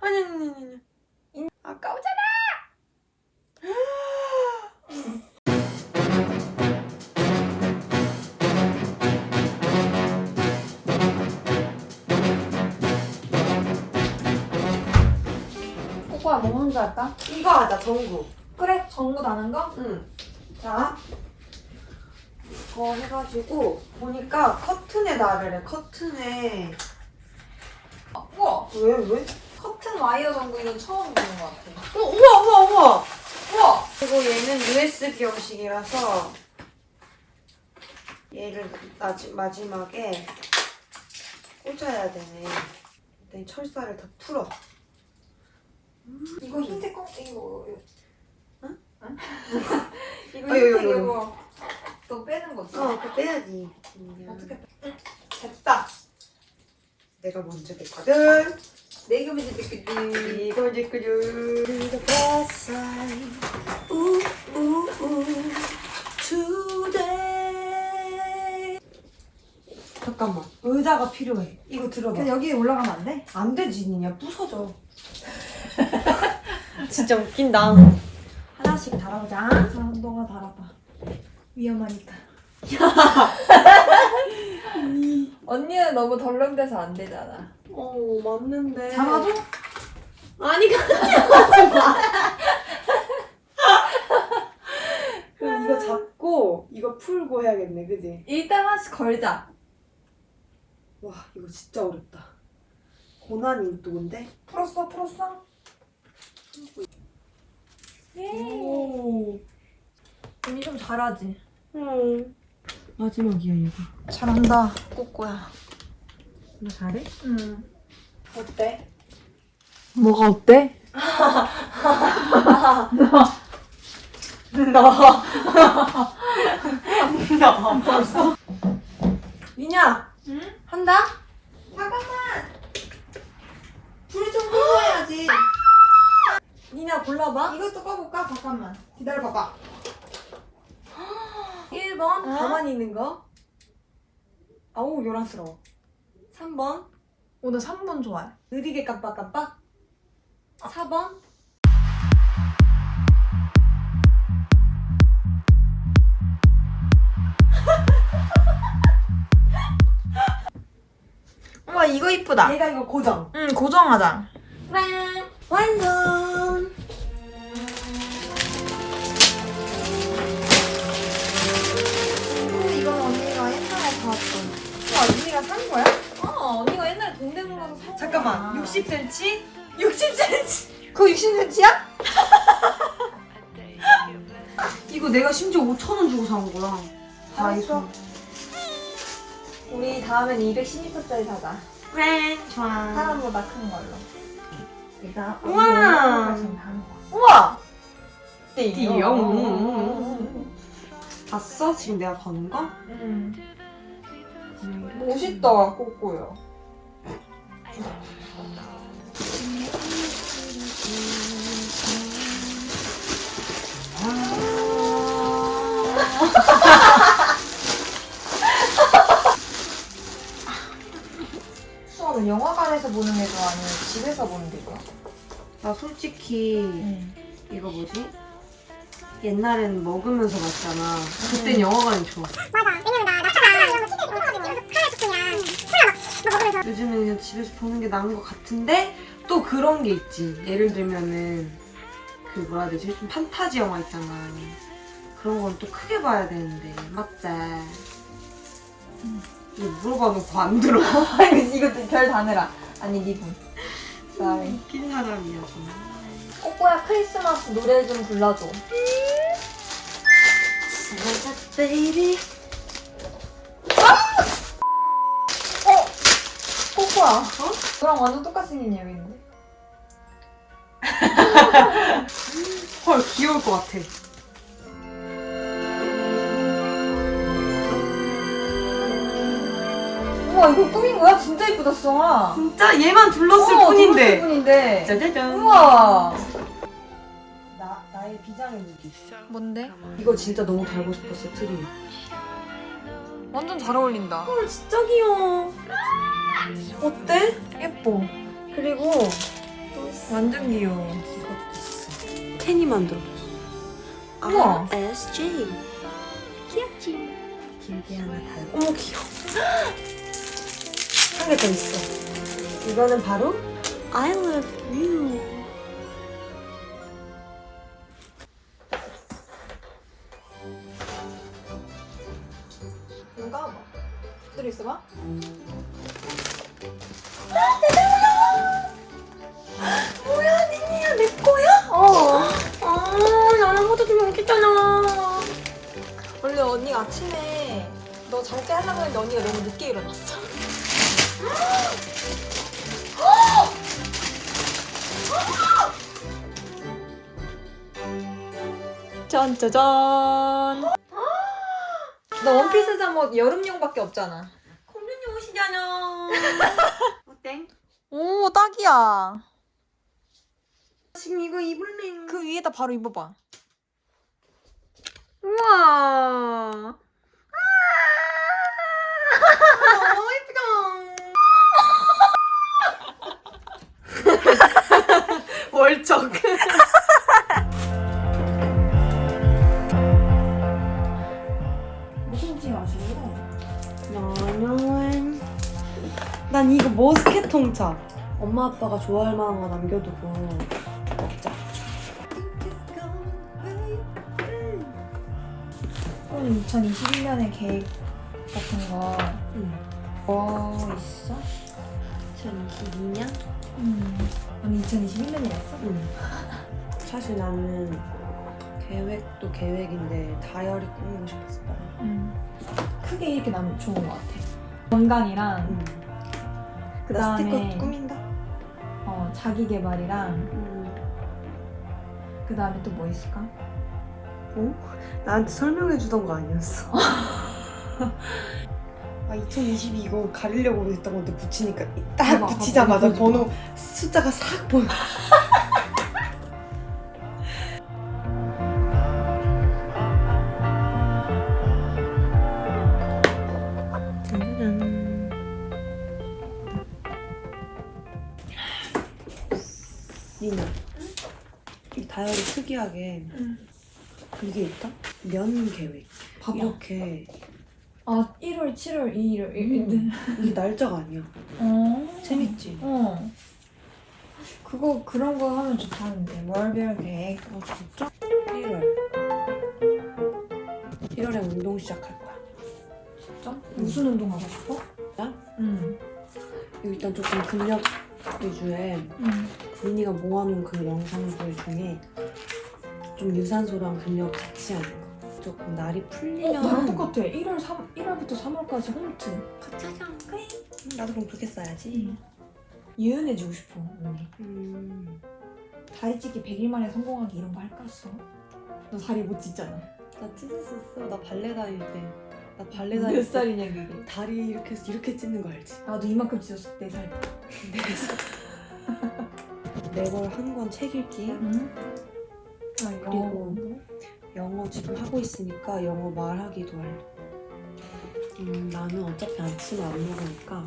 아니 아니 아니 아니. 아까우잖아. 코코아 뭐 먼저 할까? 이거 하자 전구. 그래 전구 다는 거? 응. 자. 이거 해가지고 보니까 커튼에 나르래 커튼에. 우와 왜 왜? 커튼 와이어 전구 이건 처음 보는 것 같아 어, 우와 우와 우와. 우와 그리고 얘는 USB 형식이라서 얘를 마지, 마지막에 꽂아야 되네. 일단 철사를 다 풀어. 이거 흰색 거 이거 응? 응? 이거 어, 이거, 흰색 이거, 이거 또 빼는 거지? 어, 그거 빼야지. 어떻게 빼? 됐다. 내가 먼저 됐거든. 내가 먼저. The best side. Today. 잠깐만. 의자가 필요해. 이거 들어봐. 근데 여기 올라가면 안 돼? 안 되지, 니냐. 부서져. 진짜 웃긴다. 하나씩 달아보자. 아 너가 달아봐 위험하니까 언니는 너무 덜렁대서 안 되잖아 어 맞는데. 잡아줘? 아니 그 그럼 이거 잡고 이거 풀고 해야겠네, 그지? 일단 하나씩 걸자 와, 이거 진짜 어렵다. 고난이 또 뭔데? 풀었어 풀었어? 오. 언니 좀 잘하지? 응. 마지막이야, 얘가. 잘한다 꼬꼬야 나 잘해? 응 어때? 뭐가 어때? 나 벌써. 미냐, 응? 한다? 잠깐만. 불좀 끄어야지. 니나 골라봐. 이것도 꺼볼까? 잠깐만 기다려봐봐 1번 어? 가만히 있는 거. 아우 요란스러워. 3번 오늘 3번 좋아해 느리게 깜빡깜빡. 4번 우와 이거 이쁘다 얘가 이거 고정. 응 고정하자 그래 완성. 산 거야? 어 언니가 옛날에 동대문 가서 산 잠깐만 거야 60cm? 60cm. 그거 60cm야? 이거 내가 심지어 5천 원 주고 산 거야. 다이소. 우리 다음엔 210m짜리 사자 그래 좋아. 사람보다 큰 걸로 일단 우와. 우와 띠용. 봤어? 지금 내가 거는 거? 음. 멋있다 꼬꼬야 수업은 영화관에서 보는 게 좋아 아니면 집에서 보는 게 좋아? 나 솔직히 응. 이거 뭐지? 옛날엔 먹으면서 봤잖아. 그땐 영화관이 좋아. 맞아. 요즘엔 그냥 집에서 보는 게 나은 것 같은데 또 그런 게 있지. 예를 들면은 그 뭐라 해야 되지? 좀 판타지 영화 있잖아. 그런 건 또 크게 봐야 되는데 맞지? 이거 물어봐 놓고 안 들어. 이거 별다 내라 아니 니분 sorry 웃긴 사람이야 정말. 꼬꼬야 크리스마스 노래 좀 불러줘 Santa baby. 꼬꼬야 어? 너랑 완전 똑같이 생긴 얘가 있는데 헐 귀여울 것 같아. 우와 이거 꾸민 거야? 진짜 이쁘다 수아 진짜 얘만 둘렀을 어, 뿐인데. 둘렀을 뿐인데 짜자잔. 우와 나 나의 비장의 무기. 뭔데? 이거 진짜 너무 달고 싶었어 트리. 완전 잘 어울린다 헐 진짜 귀여워. 어때? 예뻐 그리고 또 완전 귀여워. 텐이 만들어줬어. 우와. RSJ. 귀엽지? 길게 하나 달고. 어머 귀여워. 한 개 더 있어. 이거는 바로 I love you. 들어 있어봐. 뭐야, 니니야, 내 거야? 어. 아, 나는 것도 좀 먹겠잖아. 원래 언니가 아침에 너 잘 때 하려고 했는데 언니가 너무 늦게 일어났어. 짠짜잔. 너 원피스 잠옷 여름용밖에 없잖아. 공주님 오시잖아. 어때? 오, 딱이야. 지금 이거 입을래. 그 위에다 바로 입어봐. 우와. 너무 예쁘다. 월척. 난 이거 머스켓 통차. 엄마 아빠가 좋아할 만한 거 남겨두고 먹자. 그럼 2021년에 계획 같은 거 응. 뭐 있어? 2022년? 음. 언니 2021년이랬어? 응. 사실 나는 계획도 계획인데 다이어리 꾸미고 싶었어. 음. 크게 이렇게 나면 좋은 것 같아. 건강이랑 응. 그나 스티커 다음에 꾸민다. 어, 자기 개발이랑 응. 그 다음에 또 뭐 있을까? 나한테 설명해 주던 거 아니었어. 아, 2022 이거 가리려고 했던 건데 붙이니까 딱 붙이자마자 봐봐, 번호 숫자가 싹 보여. 다이어리 특이하게 이게 있다? 면 계획. 봐봐. 이렇게 아 1월, 7월, 2일, 음. 이게 날짜가 아니야. 어. 재밌지? 어. 그거 그런 거 하면 좋다는데 월별 계획. 아 진짜? 1월 1월에 운동 시작할 거야 진짜? 무슨 운동 하고 싶어? 나? 응. 일단 조금 근력 위주의 응. 민니가 모아놓은 그 영상들 중에 좀 유산소랑 근력 같이 하는 거 조금 날이 어, 풀리면 나랑 똑같아. 1월 3, 1월부터 3월까지 홈트. 같이 하자 그래 나도 그럼 그렇게 써야지 유연해지고 싶어, 언니. 음, 다리 찢기 100일 만에 성공하기 이런 거 할까 했어. 너 다리 못 찢잖아. 나 찢었었어 나 발레 다닐 때나 발레 다닐 몇 때 살이냐 그게. 다리 이렇게 해서 이렇게 찢는 거 알지? 나도 이만큼 찢었을 때 살. 그래서 매월 한 권 책 읽기 응? 아, 그리고 영어 지금 하고 있으니까 영어 말하기도 할래. 음, 나는 어차피 아침을 안 먹으니까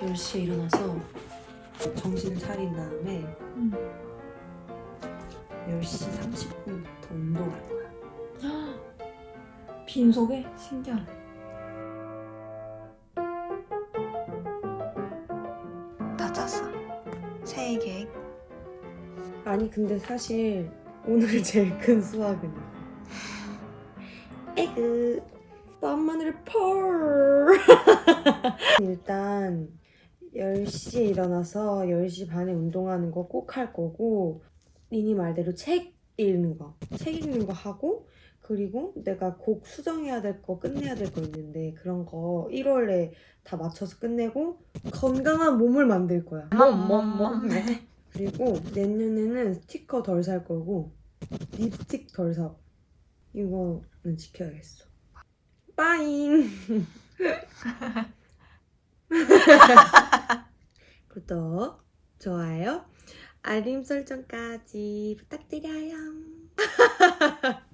10시에 일어나서 정신을 차린 다음에 응. 10시 30분부터 운동할 거야. 빈속에 신기하네. 새해 계획. 아니 근데 사실 오늘 제일 큰 수학은 에그. 밤마늘의 펄. 일단 10시에 일어나서 10시 반에 운동하는 거 꼭 할 거고 니니 말대로 책 읽는 거. 책 읽는 거 하고 그리고 내가 곡 수정해야 될 거 끝내야 될 거 있는데 그런 거 1월에 다 맞춰서 끝내고 건강한 몸을 만들 거야 몸 몸, 몸. 그리고 내년에는 스티커 덜 살 거고 립스틱 덜 사. 이거는 지켜야겠어. 빠잉. 구독, 좋아요, 알림 설정까지 부탁드려요.